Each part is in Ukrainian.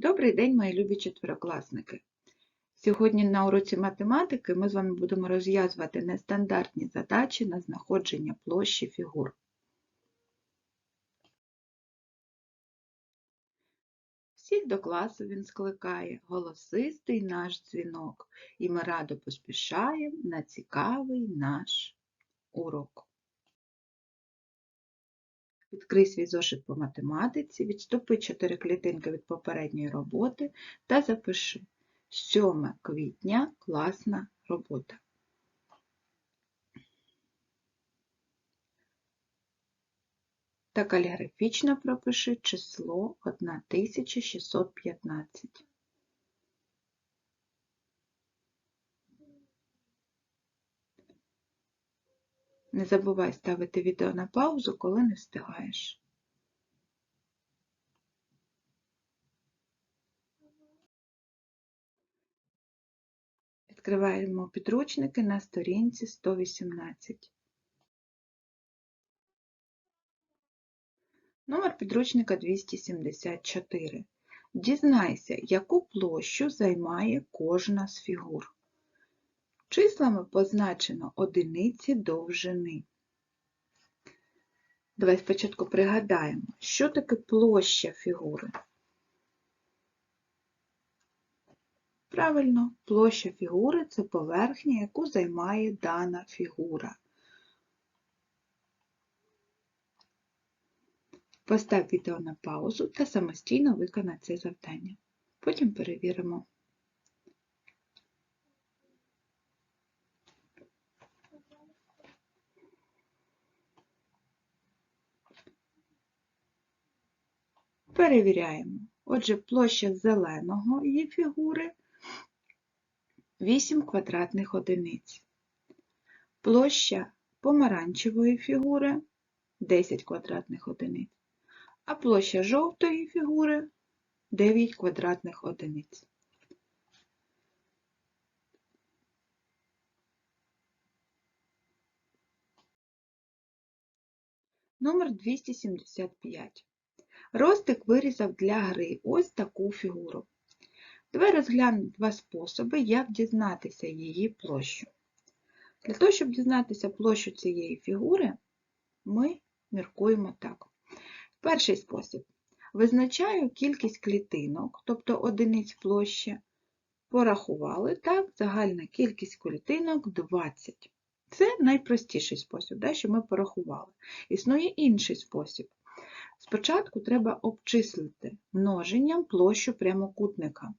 Добрий день, мої любі четверокласники! Сьогодні на уроці математики ми з вами будемо розв'язувати нестандартні задачі на знаходження площі фігур. Всіх до класу він скликає голосистий наш дзвінок, і ми радо поспішаємо на цікавий наш урок. Відкрий свій зошит по математиці, відступи 4 клітинки від попередньої роботи та запиши 7 квітня класна робота. Та каліграфічно пропиши число 1615. Не забувай ставити відео на паузу, коли не встигаєш. Відкриваємо підручники на сторінці 118. Номер підручника 274. Дізнайся, яку площу займає кожна з фігур. Числами позначено одиниці довжини. Давай спочатку пригадаємо, що таке площа фігури. Правильно, площа фігури це поверхня, яку займає дана фігура. Постав відео на паузу та самостійно виконай це завдання. Потім перевіримо. Перевіряємо. Отже, площа зеленого її фігури 8 квадратних одиниць. Площа помаранчевої фігури 10 квадратних одиниць, а площа жовтої фігури 9 квадратних одиниць. Номер 275. Ростик вирізав для гри ось таку фігуру. Давай розглянемо два способи, як дізнатися її площу. Для того, щоб дізнатися площу цієї фігури, ми міркуємо так. Перший спосіб. Визначаю кількість клітинок, тобто одиниць площі. Порахували, так, загальна кількість клітинок 20. Це найпростіший спосіб, да, що ми порахували. Існує інший спосіб. Спочатку треба обчислити множенням площу прямокутника,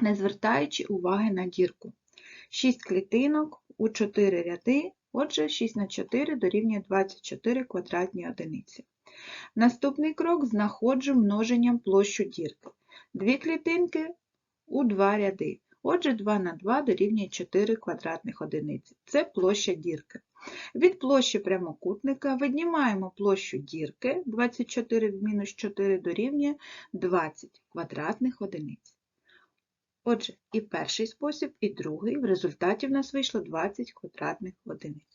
не звертаючи уваги на дірку. 6 клітинок у 4 ряди, отже, 6 на 4 дорівнює 24 квадратні одиниці. Наступний крок знаходжу множенням площу дірки. Дві клітинки у 2 ряди. Отже, 2 на 2 дорівнює 4 квадратних одиниці. Це площа дірки. Від площі прямокутника віднімаємо площу дірки 24 в мінус 4 дорівнює 20 квадратних одиниць. Отже, і перший спосіб, і другий. В результаті в нас вийшло 20 квадратних одиниць.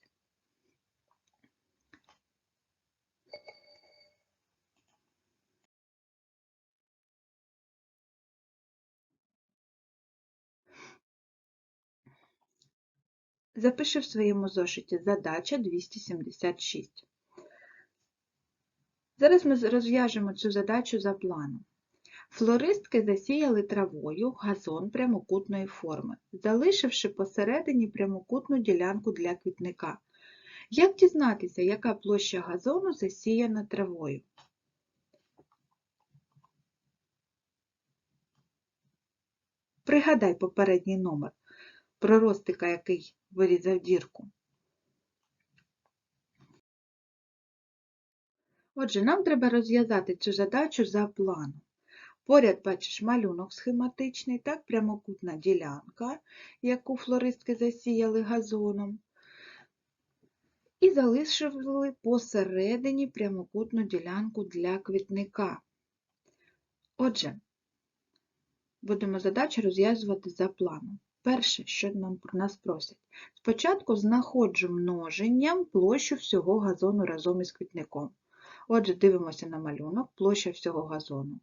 Запиши в своєму зошиті задача 276. Зараз ми розв'яжемо цю задачу за планом. Флористки засіяли травою газон прямокутної форми, залишивши посередині прямокутну ділянку для квітника. Як дізнатися, яка площа газону засіяна травою? Пригадай попередній номер про ростика, який вирізав дірку. Отже, нам треба розв'язати цю задачу за планом. Поряд бачиш малюнок схематичний, так, прямокутна ділянка, яку флористки засіяли газоном, і залишили посередині прямокутну ділянку для квітника. Отже, будемо задачу розв'язувати за планом. Перше, що нам про нас просять, спочатку знаходжу множенням площу всього газону разом із квітником. Отже, дивимося на малюнок, площа всього газону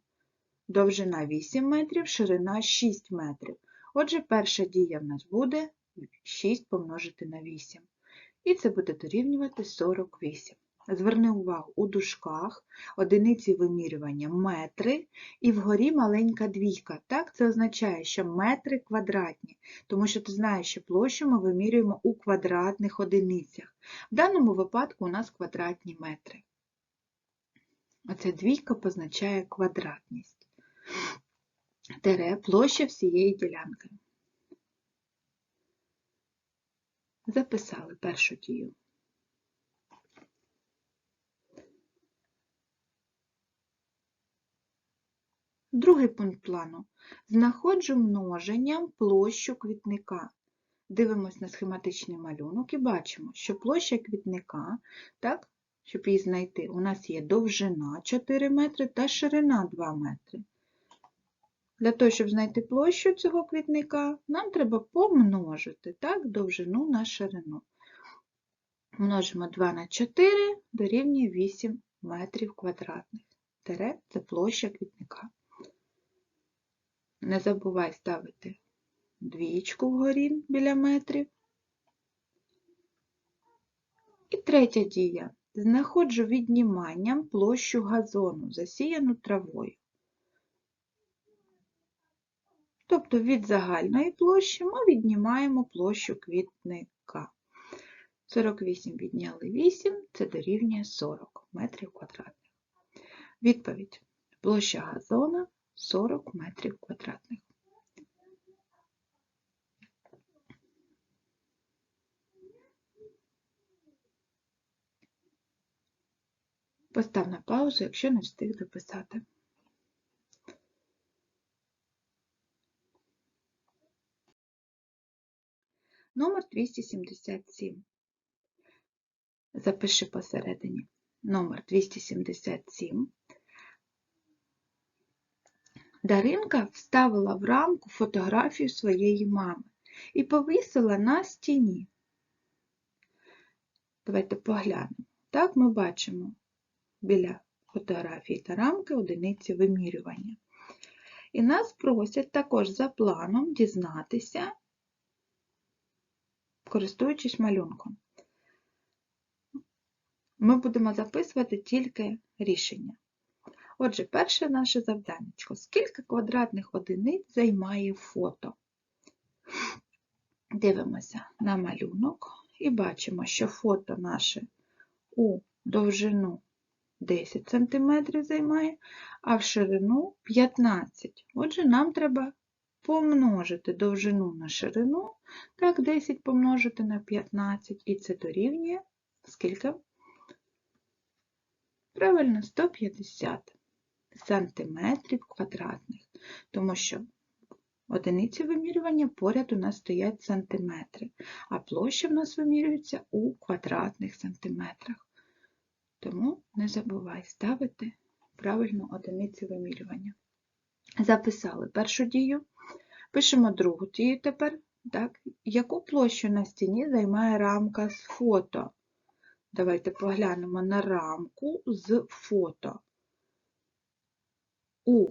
довжина 8 метрів, ширина 6 метрів. Отже, перша дія в нас буде 6 помножити на 8. І це буде дорівнювати 48. Зверни увагу, у дужках одиниці вимірювання метри і вгорі маленька двійка. Так, це означає, що метри квадратні, тому що ти знаєш, що площу ми вимірюємо у квадратних одиницях. В даному випадку у нас квадратні метри. Оця двійка позначає квадратність. Тере площа всієї ділянки. Записали першу дію. Другий пункт плану. Знаходжу множенням площу квітника. Дивимось на схематичний малюнок і бачимо, що площа квітника, так, щоб її знайти, у нас є довжина 4 метри та ширина 2 метри. Для того, щоб знайти площу цього квітника, нам треба помножити так, довжину на ширину. Множимо 2 на 4 дорівнює 8 метрів квадратних. Тере – це площа квітника. Не забувай ставити двічку вгорі біля метрів. І третя дія. Знаходжу відніманням площу газону, засіяну травою. Тобто від загальної площі ми віднімаємо площу квітника. 48 відняли 8, це дорівнює 40 метрів квадратних. Відповідь. Площа газона 40 метрів квадратних. Постав на паузу, якщо не встиг дописати. Номер 277. Запиши посередині. Номер 277. Даринка вставила в рамку фотографію своєї мами і повісила на стіні. Давайте поглянемо. Так ми бачимо біля фотографії та рамки одиниці вимірювання. І нас просять також за планом дізнатися, користуючись малюнком. Ми будемо записувати тільки рішення. Отже, перше наше завдання. Скільки квадратних одиниць займає фото? Дивимося на малюнок і бачимо, що фото наше у довжину 10 см займає, а в ширину 15 Отже, нам треба помножити довжину на ширину, так, 10 помножити на 15, і це дорівнює скільки? Правильно, 150 сантиметрів квадратних, тому що одиниці вимірювання поряд у нас стоять сантиметри, а площа в нас вимірюється у квадратних сантиметрах. Тому не забувай ставити правильно одиниці вимірювання. Записали першу дію, пишемо другу дію тепер. Так, Яку площу на стіні займає рамка з фото? Давайте поглянемо на рамку з фото у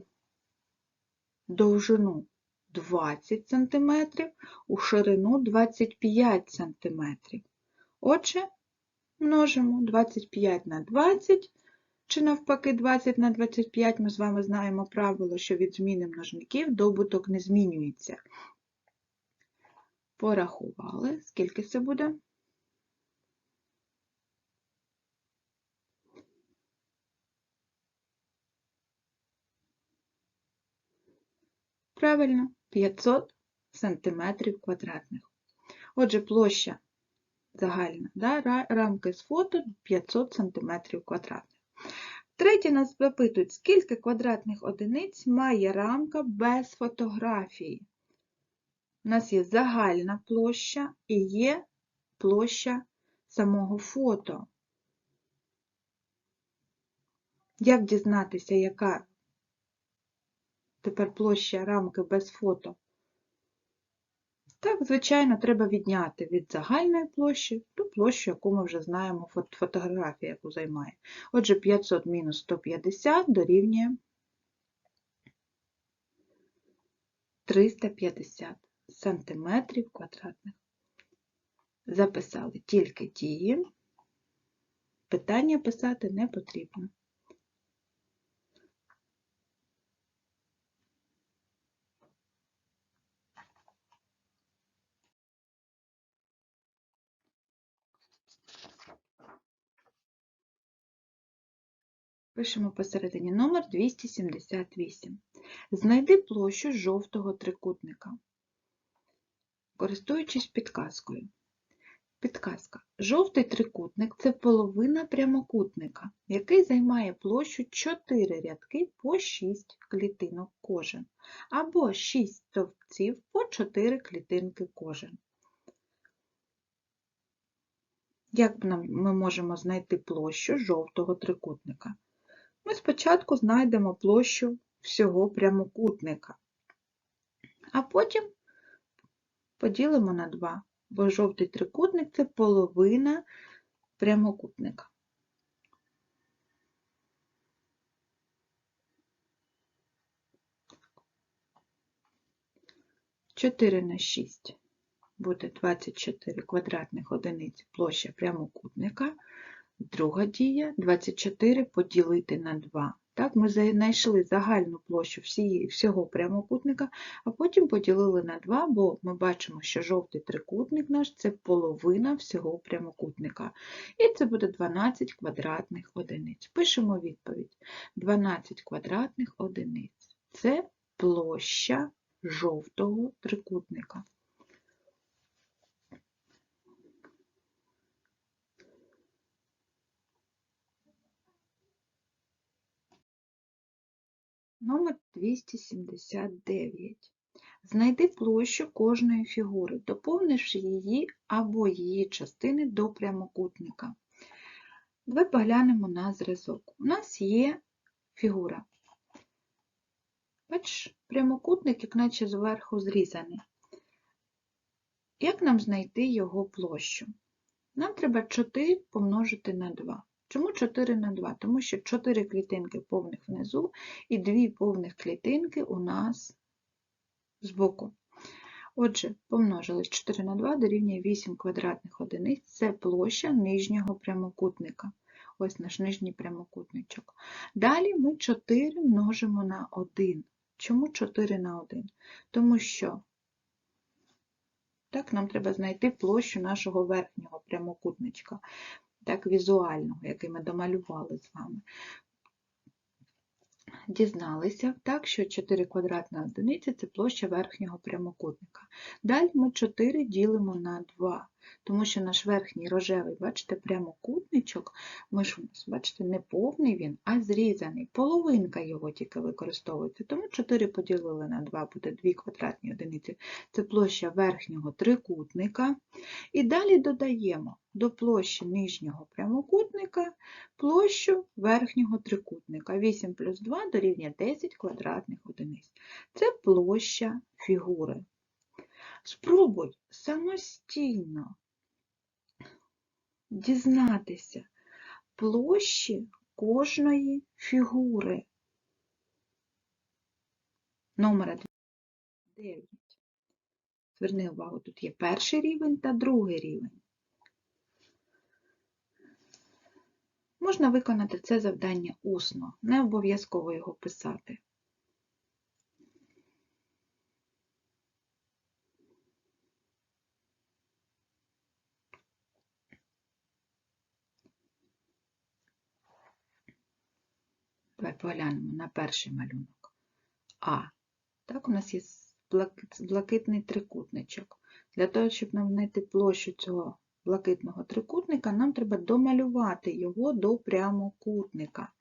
довжину 20 см, у ширину 25 см. Отже, множимо 25 на 20, чи навпаки 20 на 25, ми з вами знаємо правило, що від зміни множників добуток не змінюється. Порахували, скільки це буде? Правильно, 500 см квадратних. Отже, площа загальна да, рамки з фото 500 см квадратних. Третє нас запитують, скільки квадратних одиниць має рамка без фотографії. У нас є загальна площа і є площа самого фото. Як дізнатися, яка тепер площа рамки без фото. Так, звичайно, треба відняти від загальної площі ту площу, яку ми вже знаємо, фотографія, яку займає. Отже, 500 мінус 150 дорівнює 350 сантиметрів квадратних. Записали тільки дії. Питання писати не потрібно. Пишемо посередині номер 278. Знайди площу жовтого трикутника, користуючись підказкою. Підказка. Жовтий трикутник це половина прямокутника, який займає площу 4 рядки по 6 клітинок кожен, або 6 стовпців по 4 клітинки кожен. Як ми можемо знайти площу жовтого трикутника? Ми спочатку знайдемо площу всього прямокутника, а потім поділимо на 2, бо жовтий трикутник це половина прямокутника. Чотири на 6 буде 24 квадратних одиниць площа прямокутника. Друга дія 24 поділити на 2. Так, Ми знайшли загальну площу всього прямокутника, а потім поділили на 2, бо ми бачимо, що жовтий трикутник наш це половина всього прямокутника. І це буде 12 квадратних одиниць. Пишемо відповідь: 12 квадратних одиниць це площа жовтого трикутника. Номер 279. Знайди площу кожної фігури, доповнивши її або її частини до прямокутника. Давай поглянемо на зразок. У нас є фігура. Бачиш, прямокутник, як наче зверху зрізаний. Як нам знайти його площу? Нам треба 4 помножити на 2. Чому 4 на 2? Тому що 4 клітинки повних внизу і 2 повних клітинки у нас збоку. Отже, помножили 4 на 2 дорівнює 8 квадратних одиниць. Це площа нижнього прямокутника. Ось наш нижній прямокутничок. Далі ми 4 множимо на 1. Чому 4 на 1? Тому що так, нам треба знайти площу нашого верхнього прямокутничка так, візуального, який ми домалювали з вами. Дізналися, так, що 4 квадратна одиниці це площа верхнього прямокутника. Далі ми 4 ділимо на 2 тому що наш верхній рожевий, бачите, прямокутничок, ми ж, бачите, не повний він, а зрізаний. Половинка його тільки використовується. Тому 4 поділили на 2 буде 2 квадратні одиниці. Це площа верхнього трикутника. І далі додаємо до площі нижнього прямокутника площу верхнього трикутника. 8 плюс 2 дорівнює 10 квадратних одиниць. Це площа фігури. Спробуй самостійно дізнатися площі кожної фігури. Номера 9. Зверни увагу, тут є перший рівень та другий рівень. Можна виконати це завдання усно, не обов'язково його писати. Давай поглянемо на перший малюнок. А. Так, у нас є блакитний трикутничок. Для того, щоб нам знайти площу цього блакитного трикутника, нам треба домалювати його до прямокутника.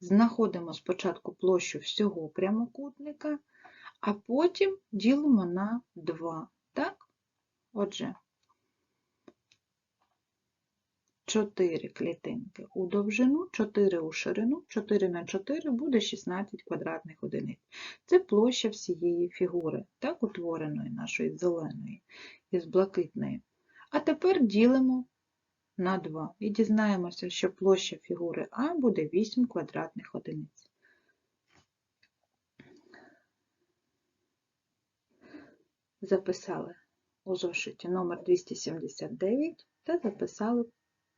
Знаходимо спочатку площу всього прямокутника, а потім ділимо на 2. Так? Отже, 4 клітинки у довжину, 4 у ширину, 4 на 4 буде 16 квадратних одиниць. Це площа всієї фігури, так, утвореної нашої зеленої із блакитної. А тепер ділимо на 2 і дізнаємося, що площа фігури А буде 8 квадратних одиниць. записали у зошиті номер 279 та записали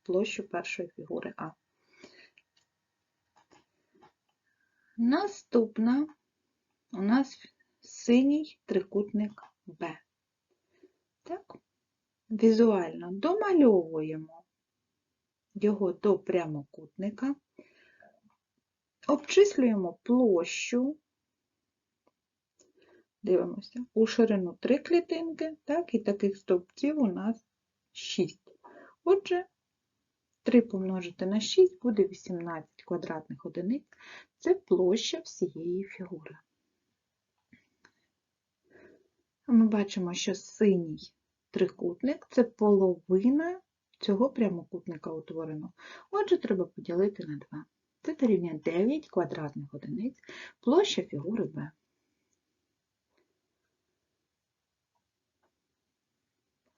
площу першої фігури А. Наступна у нас синій трикутник Б. Так, візуально домальовуємо його до прямокутника, обчислюємо площу, дивимося, у ширину 3 клітинки, так, і таких стовпців у нас 6. Отже, 3 помножити на 6 буде 18 квадратних одиниць. Це площа всієї фігури. Ми бачимо, що синій трикутник це половина цього прямокутника утворено. Отже, треба поділити на 2. Це дорівнює 9 квадратних одиниць, площа фігури Б.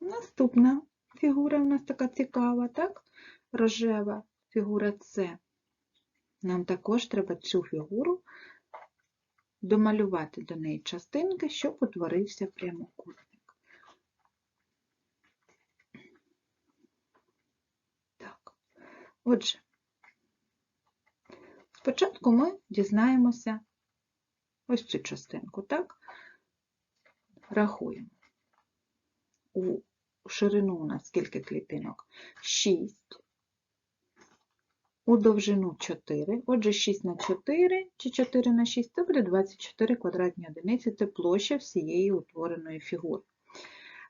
Наступна фігура у нас така цікава, так? Рожева фігура С. Нам також треба цю фігуру домалювати до неї частинки, щоб утворився прямокутник. Так, отже, спочатку ми дізнаємося ось цю частинку, так? Рахуємо. У ширину у нас скільки клітинок? 6 у довжину 4. Отже, 6 на 4 чи 4 на 6 це буде 24 квадратні одиниці, це площа всієї утвореної фігури.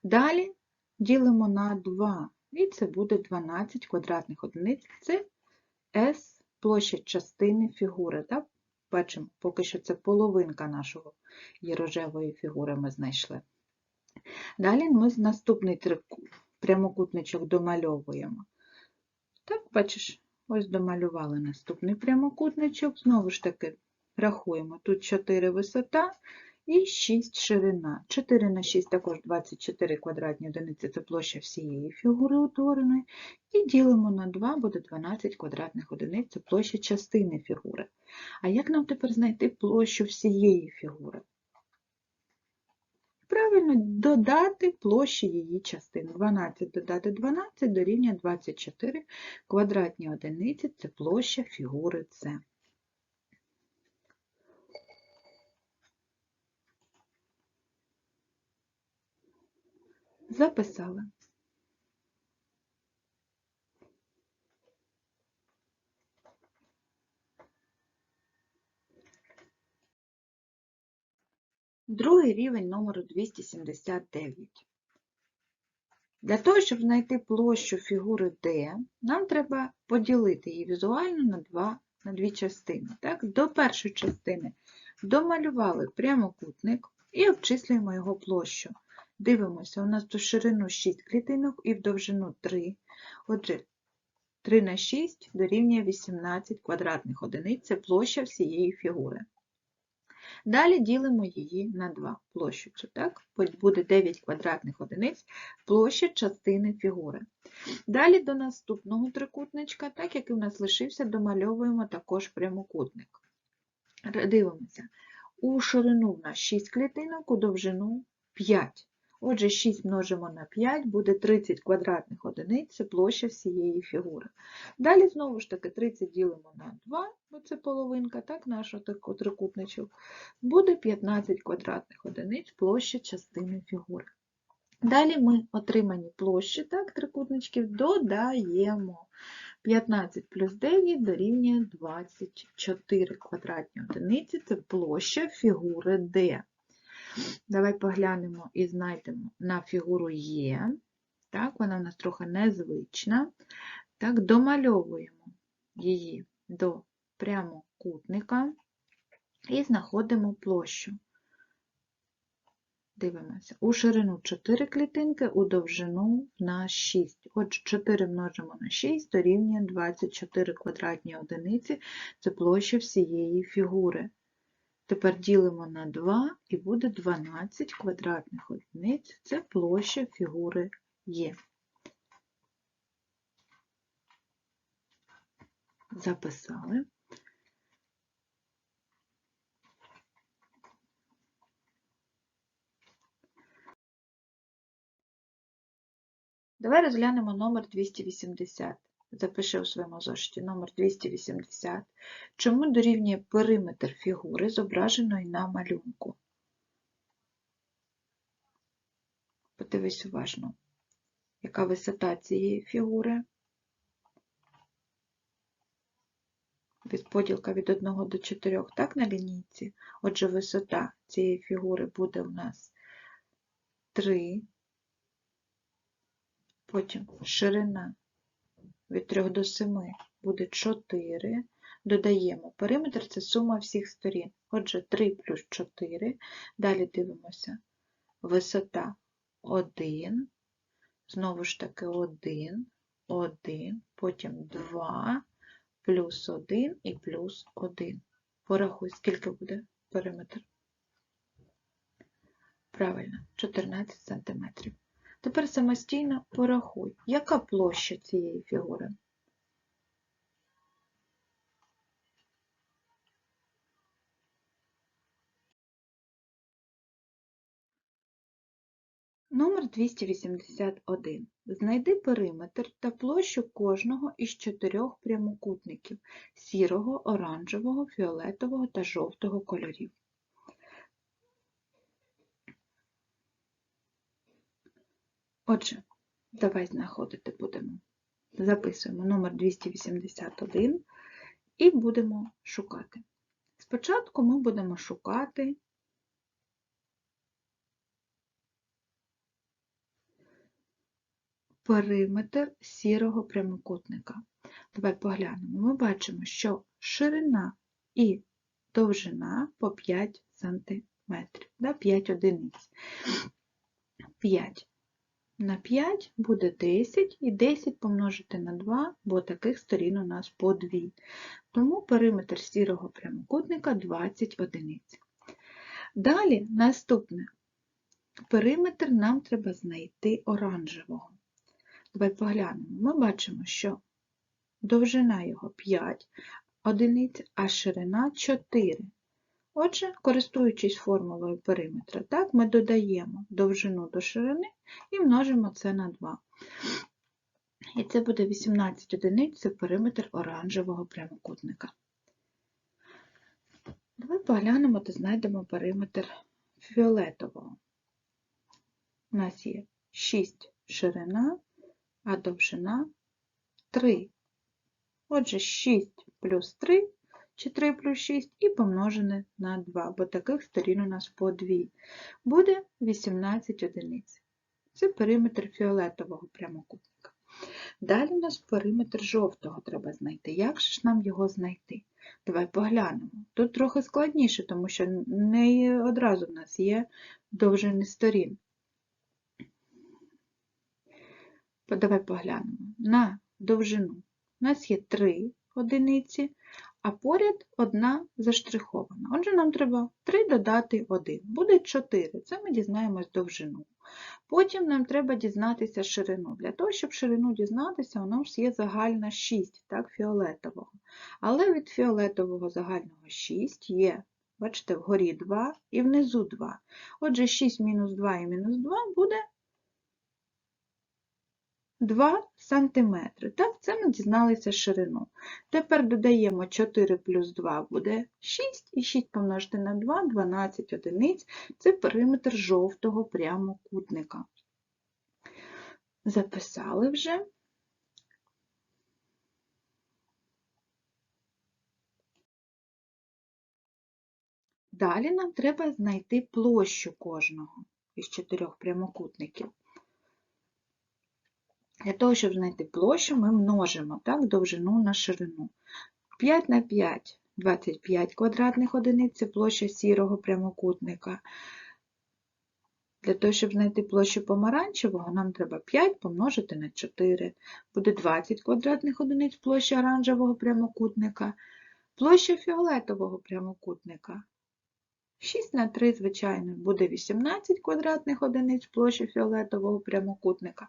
Далі ділимо на 2, і це буде 12 квадратних одиниць. Це S площа частини фігури. Так? Бачимо, поки що це половинка нашого рожевої фігури ми знайшли. Далі ми наступний прямокутничок домальовуємо. Так, бачиш, Ось домалювали наступний прямокутничок. Знову ж таки, рахуємо, тут 4 висота і 6 ширина. 4 на 6 також 24 квадратні одиниці це площа всієї фігури утвореної. І ділимо на 2, буде 12 квадратних одиниць це площа частини фігури. А як нам тепер знайти площу всієї фігури? Правильно, додати площі її частин. 12 додати 12 дорівнює 24 квадратні одиниці це площа фігури С. Записали. Другий рівень номеру 279. Для того, щоб знайти площу фігури D, нам треба поділити її візуально на два, на дві частини. Так? До першої частини домалювали прямокутник і обчислюємо його площу. Дивимося, у нас тут ширину 6 клітинок і в довжину 3. Отже, 3 на 6 дорівнює 18 квадратних одиниць це площа всієї фігури. Далі ділимо її на 2 площу. Так? Буде 9 квадратних одиниць площа частини фігури. Далі до наступного трикутничка, так як і в нас лишився, домальовуємо також прямокутник. Дивимося. У ширину в нас 6 клітинок, у довжину 5. Отже, 6 множимо на 5, буде 30 квадратних одиниць, це площа всієї фігури. Далі, знову ж таки, 30 ділимо на 2, це половинка, так, нашого трикутничок, буде 15 квадратних одиниць площа частини фігури. Далі ми отримані площі, так, трикутничків додаємо. 15 плюс 9 дорівнює 24 квадратні одиниці, це площа фігури D. Давай поглянемо і знайдемо на фігуру Є. Так, Вона в нас трохи незвична. Так, Домальовуємо її до прямокутника і знаходимо площу. Дивимося, у ширину 4 клітинки, у довжину на 6. Отже, 4 множимо на 6 дорівнює 24 квадратні одиниці це площа всієї фігури. Тепер ділимо на 2 і буде 12 квадратних одиниць, це площа фігури Є. Записали. Давай розглянемо номер 280. Запиши у своєму зошиті номер 280. Чому дорівнює периметр фігури, зображеної на малюнку? Подивись уважно, яка висота цієї фігури. Від поділка від 1 до 4, так, на лінійці? Отже, висота цієї фігури буде у нас 3, потім ширина від 3 до 7 буде 4, додаємо периметр це сума всіх сторін. Отже, 3 плюс 4, далі дивимося, висота 1, знову ж таки 1, 1, потім 2, плюс 1 і плюс 1. Порахуй, скільки буде периметр. Правильно, 14 см. Тепер самостійно порахуй, яка площа цієї фігури. Номер 281. Знайди периметр та площу кожного із чотирьох прямокутників сірого, оранжевого, фіолетового та жовтого кольорів. Отже, давай знаходити будемо. Записуємо номер 281 і будемо шукати. Спочатку ми будемо шукати периметр сірого прямокутника. Давай поглянемо. Ми бачимо, що ширина і довжина по 5 см, 5 одиниць. 5 на 5 буде 10, і 10 помножити на 2, бо таких сторін у нас по 2. Тому периметр сірого прямокутника 20 одиниць. Далі наступне. Периметр нам треба знайти оранжевого. Давай поглянемо. Ми бачимо, що довжина його 5 одиниць, а ширина 4. Отже, користуючись формулою периметра, так, ми додаємо довжину до ширини і множимо це на 2. І це буде 18 одиниць, це периметр оранжевого прямокутника. Давай поглянемо та знайдемо периметр фіолетового. У нас є 6 ширина, а довжина 3. Отже, 6 плюс 3 чи 3 плюс 6 і помножене на 2, бо таких сторін у нас по 2. Буде 18 одиниць. Це периметр фіолетового прямокутника. Далі у нас периметр жовтого треба знайти. Як же ж нам його знайти? Давай поглянемо. Тут трохи складніше, тому що не одразу в нас є довжини сторін. Давай поглянемо. На довжину у нас є 3 одиниці, а поряд одна заштрихована. Отже, нам треба 3 додати 1. Буде 4. Це ми дізнаємось довжину. Потім нам треба дізнатися ширину. Для того, щоб ширину дізнатися, у нас є загальна 6, так, фіолетового. Але від фіолетового загального 6 є, бачите, вгорі 2 і внизу 2. Отже, 6 мінус 2 і мінус 2 буде 2 см. Так, це ми дізналися ширину. Тепер додаємо 4 плюс 2 буде 6, і 6 помножити на 2 12 одиниць. Це периметр жовтого прямокутника. Записали вже. Далі нам треба знайти площу кожного із чотирьох прямокутників. Для того, щоб знайти площу, ми множимо так, довжину на ширину. 5 на 5 25 квадратних одиниць це площа сірого прямокутника. Для того, щоб знайти площу помаранчевого, нам треба 5 помножити на 4. Буде 20 квадратних одиниць площа оранжевого прямокутника. Площа фіолетового прямокутника 6 на 3, звичайно, буде 18 квадратних одиниць площі фіолетового прямокутника.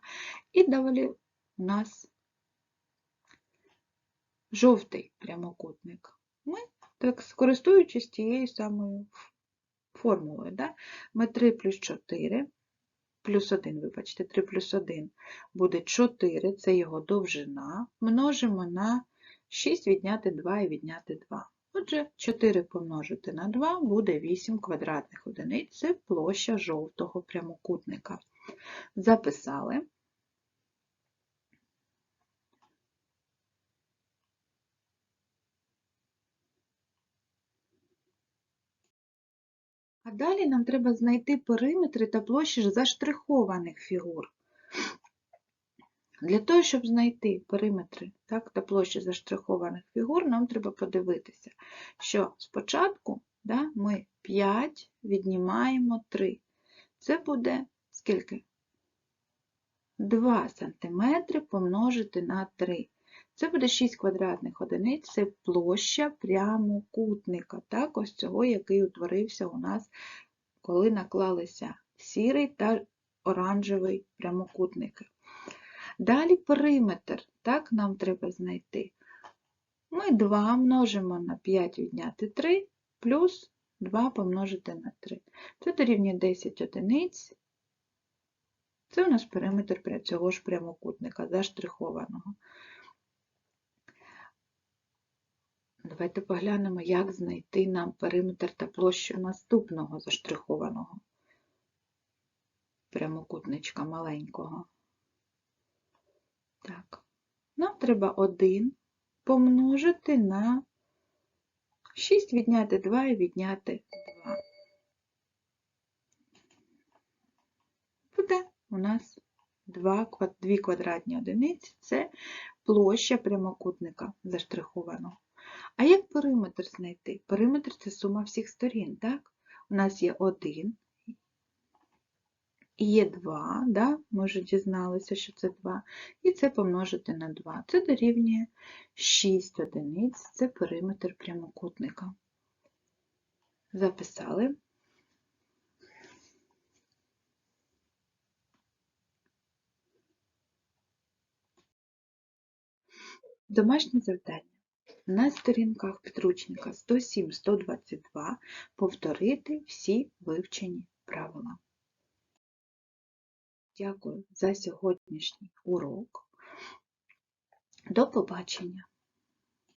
І далі у нас жовтий прямокутник. Ми, так, скористуючись тією самою формулою, да? ми 3 плюс 4 плюс 1, вибачте, 3 плюс 1 буде 4, це його довжина, множимо на 6 відняти 2 і відняти 2. Отже, 4 помножити на 2 буде 8 квадратних одиниць, це площа жовтого прямокутника. Записали. А далі нам треба знайти периметри та площі заштрихованих фігур. Для того, щоб знайти периметри так, та площі заштрихованих фігур, нам треба подивитися, що спочатку да, ми 5 віднімаємо 3. Це буде скільки? 2 см помножити на 3. Це буде 6 квадратних одиниць, це площа прямокутника, так, ось цього, який утворився у нас, коли наклалися сірий та оранжевий прямокутники. Далі периметр, так, нам треба знайти. Ми 2 множимо на 5 відняти 3, плюс 2 помножити на 3. Це дорівнює 10 одиниць. Це у нас периметр цього ж прямокутника, заштрихованого. Давайте поглянемо, як знайти нам периметр та площу наступного заштрихованого прямокутничка маленького. Так, нам треба 1 помножити на 6 відняти 2 і відняти 2. Буде у нас 2, 2 квадратні одиниці це площа прямокутника заштрихованого. А як периметр знайти? Периметр це сума всіх сторін, так? У нас є 1, і є 2, да? ми вже дізналися, що це 2, і це помножити на 2. Це дорівнює 6 одиниць, це периметр прямокутника. Записали. Домашнє завдання. На сторінках підручника 107-122 повторити всі вивчені правила. Дякую за сьогоднішній урок. До побачення!